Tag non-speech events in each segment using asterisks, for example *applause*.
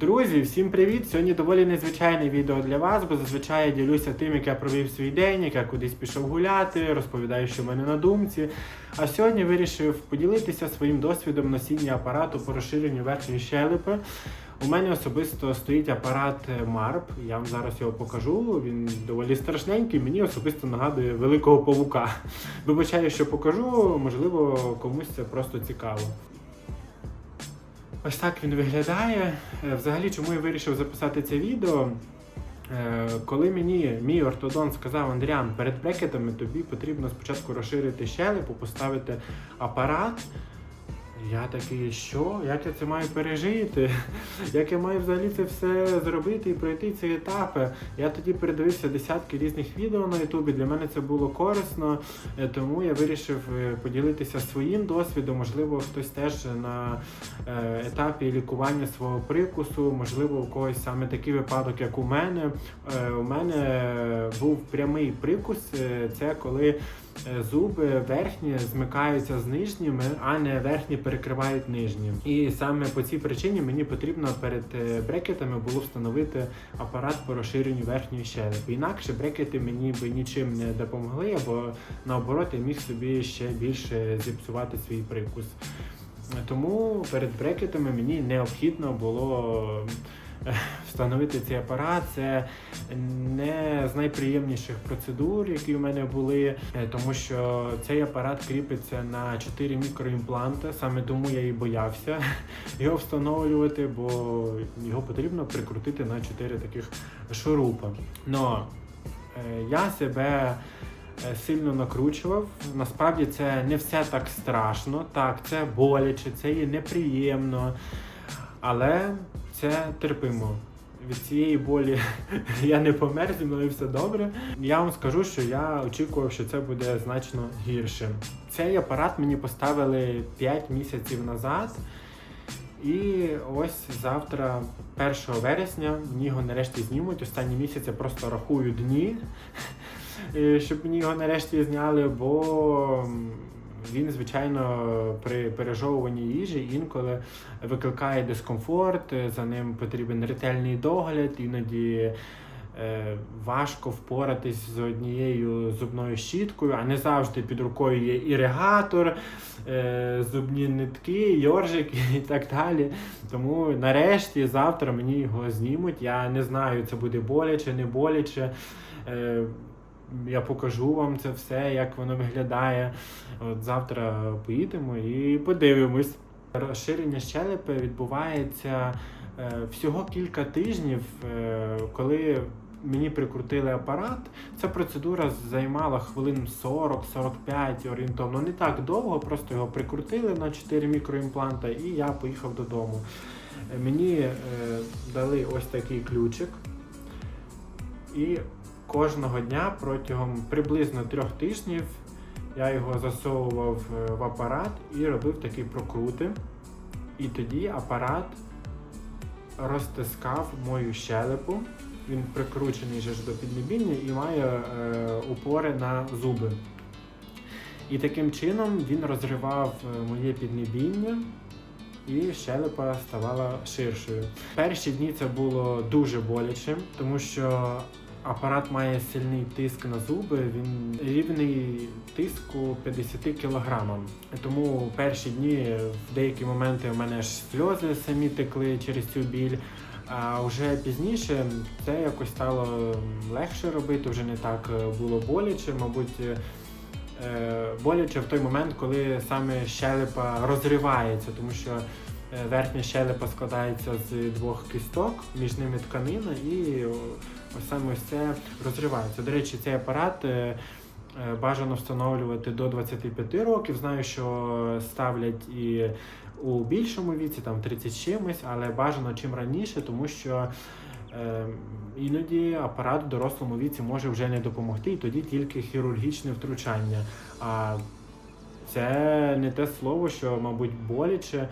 Друзі, всім привіт! Сьогодні доволі незвичайне відео для вас, бо зазвичай я ділюся тим, як я провів свій день, як я кудись пішов гуляти, розповідаю, що в мене на думці. А сьогодні вирішив поділитися своїм досвідом носіння апарату по розширенню верхньої щелепи. У мене особисто стоїть апарат MARP, я вам зараз його покажу. Він доволі страшненький, мені особисто нагадує великого павука. Вибачаю, що покажу, можливо, комусь це просто цікаво. Ось так він виглядає. Е, Взагалі, чому я вирішив записати це відео? Е, Коли мені мій ортодонт сказав Андріан, перед брекетами тобі потрібно спочатку розширити щелепу, поставити апарат. Я такий, що? Як я це маю пережити? *laughs* Як я маю взагалі це все зробити і пройти ці етапи? Я тоді передивився десятки різних відео на Ютубі. Для мене це було корисно, е, тому я вирішив е, поділитися своїм досвідом. Можливо, хтось теж на е, етапі лікування свого прикусу, можливо, у когось саме такий випадок, як у мене. У мене був прямий прикус. Це коли зуби верхні змикаються з нижніми, а не верхні перекривають нижні. І саме по цій причині мені потрібно перед е, брекетами було встановити апарат по розширенню верхньої щелепи. Інакше брекети мені би нічим не допомогли, або наоборот я міг собі ще більше зіпсувати свій прикус. Тому перед брекетами мені необхідно було е, *laughs* встановити цей апарат. Це не з найприємніших процедур, які в мене були, е, тому що цей апарат кріпиться на 4 мікроімпланти. Саме тому я і боявся *laughs* його встановлювати, бо його потрібно прикрутити на 4 таких шурупа. Но е, я себе е, сильно накручував. Насправді це не все так страшно. Так, це боляче, це є неприємно, але це терпимо. Від цієї болі *laughs* я не помер, зі мною все добре. Я вам скажу, що я очікував, що це буде значно гірше. Цей апарат мені поставили 5 місяців назад. І ось завтра, 1 вересня, мені його нарешті знімуть. Останні місяці я просто рахую дні, *laughs* е, щоб мені його нарешті зняли, бо він, звичайно, при пережовуванні їжі інколи викликає дискомфорт, е, за ним потрібен ретельний догляд, іноді. е, Важко впоратись з однією зубною щіткою, а не завжди під рукою є іригатор, е, зубні нитки, йоржики *laughs* і так далі. Тому нарешті завтра мені його знімуть. Я не знаю, це буде боляче, не боляче. Я покажу вам це все, як воно виглядає. От завтра поїдемо і подивимось. Розширення щелепи відбувається е, всього кілька тижнів, е, коли мені прикрутили апарат. Ця процедура займала хвилин 40-45 орієнтовно. Не так довго, просто його прикрутили на 4 мікроімпланта і я поїхав додому. Мені е, дали ось такий ключик. І кожного дня протягом приблизно трьох тижнів я його засовував е, в апарат і робив такі прокрути. І тоді апарат розтискав мою щелепу. Він прикручений же до піднебіння і має е, упори на зуби. І таким чином він розривав е, моє піднебіння, і щелепа ставала ширшою. Перші дні це було дуже боляче, тому що апарат має сильний тиск на зуби, він рівний тиску 50 кг. Тому перші дні в деякі моменти в мене аж сльози самі текли через цю біль. А вже пізніше це якось стало легше робити, вже не так е, було боляче, мабуть. е, е, боляче в той момент, коли саме щелепа розривається, тому що верхня щелепа складається з двох кісток, між ними тканина, і ось саме ось це розривається. До речі, цей апарат. е, е, Бажано встановлювати до 25 років. Знаю, що ставлять і у більшому віці, там 30 чимось, але бажано чим раніше, тому що е, іноді апарат в дорослому віці може вже не допомогти, і тоді тільки хірургічне втручання. А це не те слово, що, мабуть, боляче.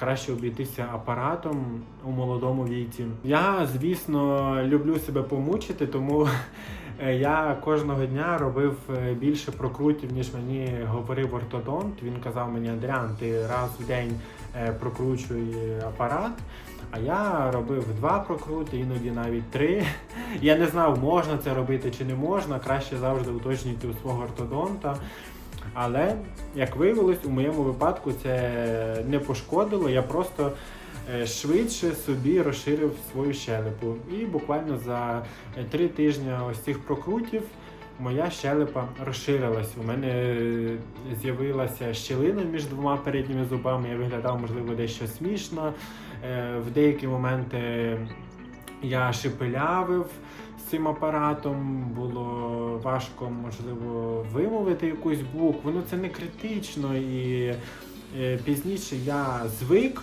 Краще обійтися апаратом у молодому віці. Я, звісно, люблю себе помучити, тому *laughs* я кожного дня робив е, більше прокрутів, ніж мені говорив ортодонт. Він казав мені, Адріан, ти раз в день е, прокручуй апарат. А я робив два прокрути, іноді навіть три. *laughs* Я не знав, можна це робити чи не можна. Краще завжди уточнюйте у свого ортодонта. Але, як виявилось, у моєму випадку це не пошкодило. Я просто е, швидше собі розширив свою щелепу. І буквально за е, три тижні ось цих прокрутів моя щелепа розширилась. У мене е, з'явилася щілина між двома передніми зубами. Я виглядав, можливо, дещо смішно. В деякі моменти я шепелявив цим апаратом, було важко, можливо, вимовити якусь букву. Ну це не критично. І е, пізніше я звик.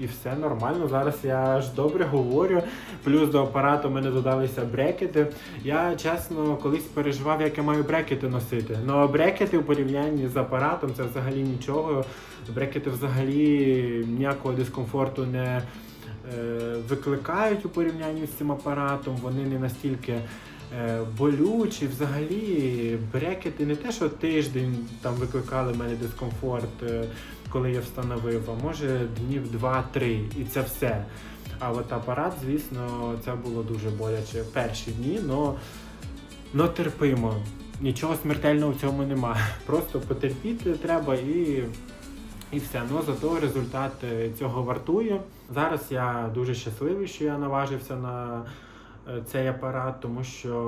І все нормально. Зараз я ж добре говорю. Плюс до апарату мене додалися брекети. Я чесно колись переживав, як я маю брекети носити. Ну брекети у порівнянні з апаратом це взагалі нічого. Брекети взагалі ніякого дискомфорту не викликають у порівнянні з цим апаратом. Вони не настільки. е, Болючі, взагалі брекети не те, що тиждень там викликали в мене дискомфорт, е, коли я встановив, а може днів 2-3, і це все. А от апарат, звісно, це було дуже боляче перші дні, но, но терпимо. Нічого смертельного в цьому нема. *laughs* Просто потерпіти треба і, і все. Ну зато результат е, цього вартує. Зараз я дуже щасливий, що я наважився на е, цей апарат, тому що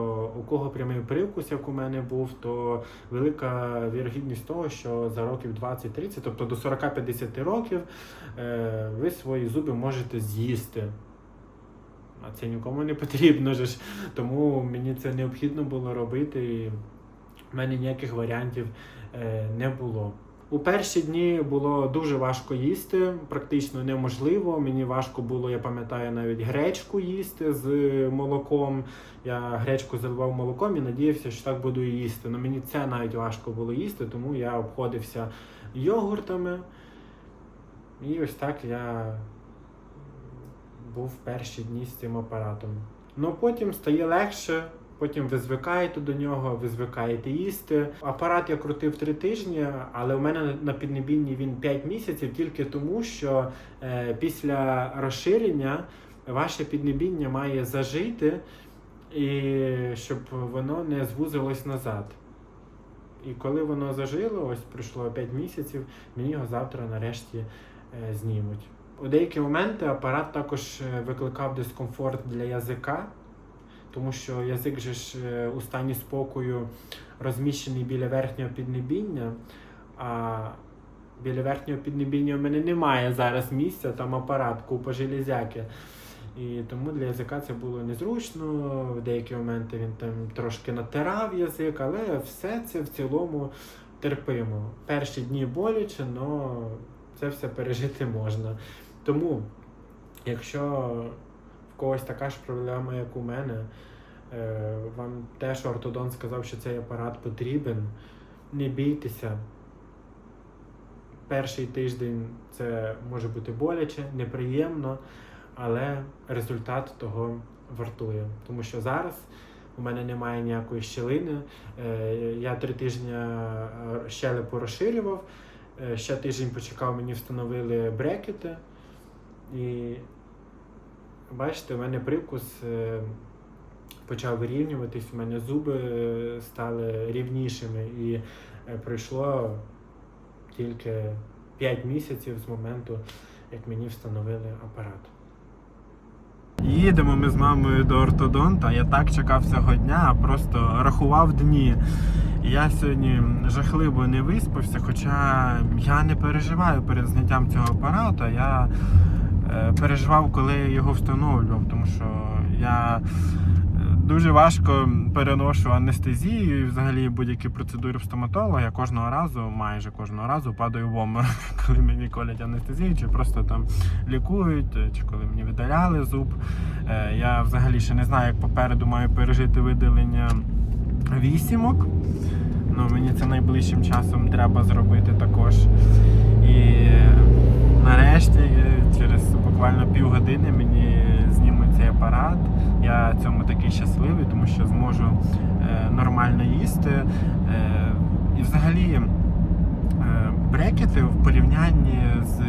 у кого прямий привкус, як у мене був, то велика вірогідність того, що за років 20-30, тобто до 40-50 років, е, ви свої зуби можете з'їсти. А це нікому не потрібно ж. Тому мені це необхідно було робити. І в мене ніяких варіантів не було. У перші дні було дуже важко їсти, практично неможливо. Мені важко було, я пам'ятаю, навіть гречку їсти з молоком. Я гречку заливав молоком і надіявся, що так буду їсти. Але мені це навіть важко було їсти, тому я обходився йогуртами. І ось так я був перші дні з цим апаратом. Ну потім стає легше, потім ви звикаєте до нього, ви звикаєте їсти. Апарат я крутив три тижні, але у мене на піднебінні він 5 місяців тільки тому, що е, після розширення ваше піднебіння має зажити, і щоб воно не звузилось назад. І коли воно зажило, ось пройшло 5 місяців, мені його завтра нарешті е, знімуть. У деякі моменти апарат також е, викликав дискомфорт для язика, тому що язик же ж е, у стані спокою розміщений біля верхнього піднебіння, а біля верхнього піднебіння в мене немає зараз місця, там апарат, купа железяки. І тому для язика це було незручно. В деякі моменти він там трошки натирав язик, але все це в цілому терпимо. Перші дні боляче, але це все пережити можна. Тому, якщо когось така ж проблема, як у мене, е, вам теж ортодонт сказав, що цей апарат потрібен, не бійтеся. Перший тиждень це може бути боляче, неприємно, але результат того вартує. Тому що зараз у мене немає ніякої щілини. Е, Я три тижні е, щелепу розширював. Ще тиждень почекав, мені встановили брекети. І бачите, у мене привкус е, почав вирівнюватись, у мене зуби е, стали рівнішими. І е, пройшло тільки 5 місяців з моменту, як мені встановили апарат. Їдемо ми з мамою до ортодонта. Я так чекав цього дня, просто рахував дні. Я сьогодні жахливо не виспався, хоча я не переживаю перед зняттям цього апарата. Я переживав, коли його встановлював, тому що я е, дуже важко переношу анестезію і взагалі будь-які процедури в стоматолога. Я кожного разу, майже кожного разу падаю в обморок, *laughs* коли мені колять анестезію, чи просто там лікують, е, чи коли мені видаляли зуб. Е, Я взагалі ще не знаю, як попереду маю пережити видалення вісімок. Ну, мені це найближчим часом треба зробити також. І е, нарешті, е, через буквально півгодини мені знімуть цей апарат. Я цьому такий щасливий, тому що зможу е, нормально їсти. Е, і взагалі Е, Брекети в порівнянні з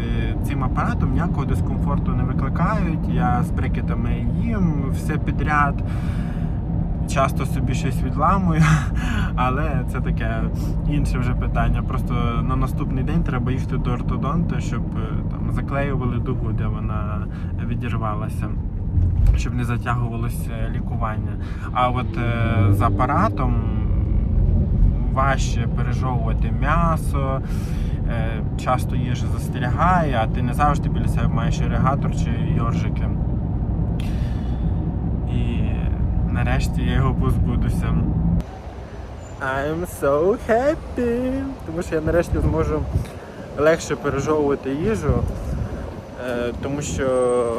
цим апаратом ніякого дискомфорту не викликають. Я з брекетами їм все підряд. Часто собі щось відламую, *laughs* але це таке інше вже питання. Просто на наступний день треба їхати до ортодонта, щоб там заклеювали дугу, де вона відірвалася, щоб не затягувалося лікування. А от е, з апаратом важче пережовувати м'ясо, е, часто їжа застрягає, а ти не завжди біля себе маєш іригатор чи йоржики. І нарешті я його позбудуся. I'm so happy! Тому що я нарешті зможу легше пережовувати їжу. Е, Тому що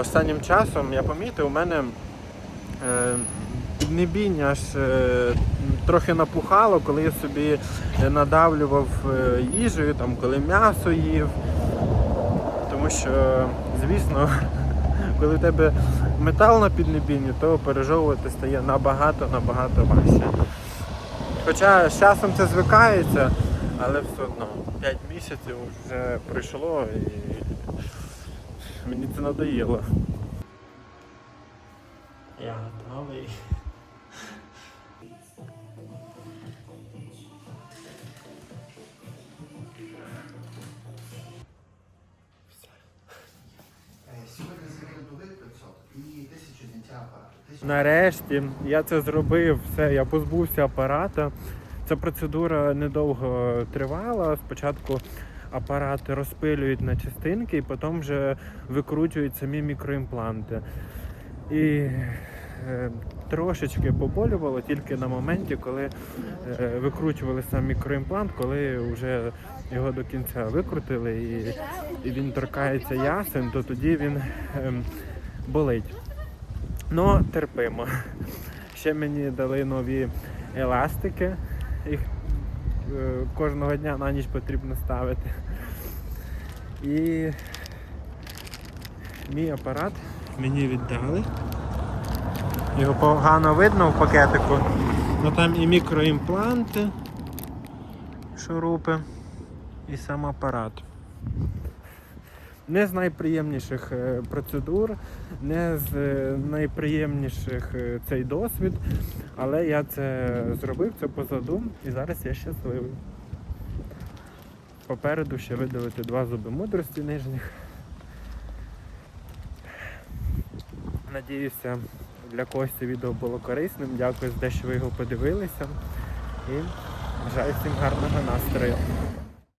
останнім часом я помітив, у мене е, піднебіння аж е, трохи напухало, коли я собі надавлював е, їжею, там, коли м'ясо їв. Тому що, звісно, *laughs* коли в тебе метал на піднебінні, то пережовувати стає набагато-набагато важче. Хоча з часом це звикається, але все одно 5 місяців вже пройшло і мені це надоїло. Я готовий. Сьогодні заміна дуги 500 і 1000 зняття апарату. 1000 Нарешті я це зробив, все, я позбувся апарата. Ця процедура недовго тривала. Спочатку апарат розпилюють на частинки і потім вже викручують самі мікроімпланти. І е, трошечки поболювало тільки на моменті, коли е, викручували сам мікроімплант, коли вже його до кінця викрутили і, і він торкається ясен, то тоді він ем, болить. Ну, терпимо. Ще мені дали нові еластики. Їх кожного дня на ніч потрібно ставити. І мій апарат мені віддали. Його погано видно в пакетику. Ну там і мікроімпланти, шурупи, і сам апарат. Не з найприємніших е, процедур, не з е, найприємніших е, цей досвід, але я це зробив, це позаду, і зараз я щасливий. Попереду ще видалити два зуби мудрості нижніх. Надіюся, для когось це відео було корисним. Дякую за те, що ви його подивилися. І бажаю всім гарного настрою.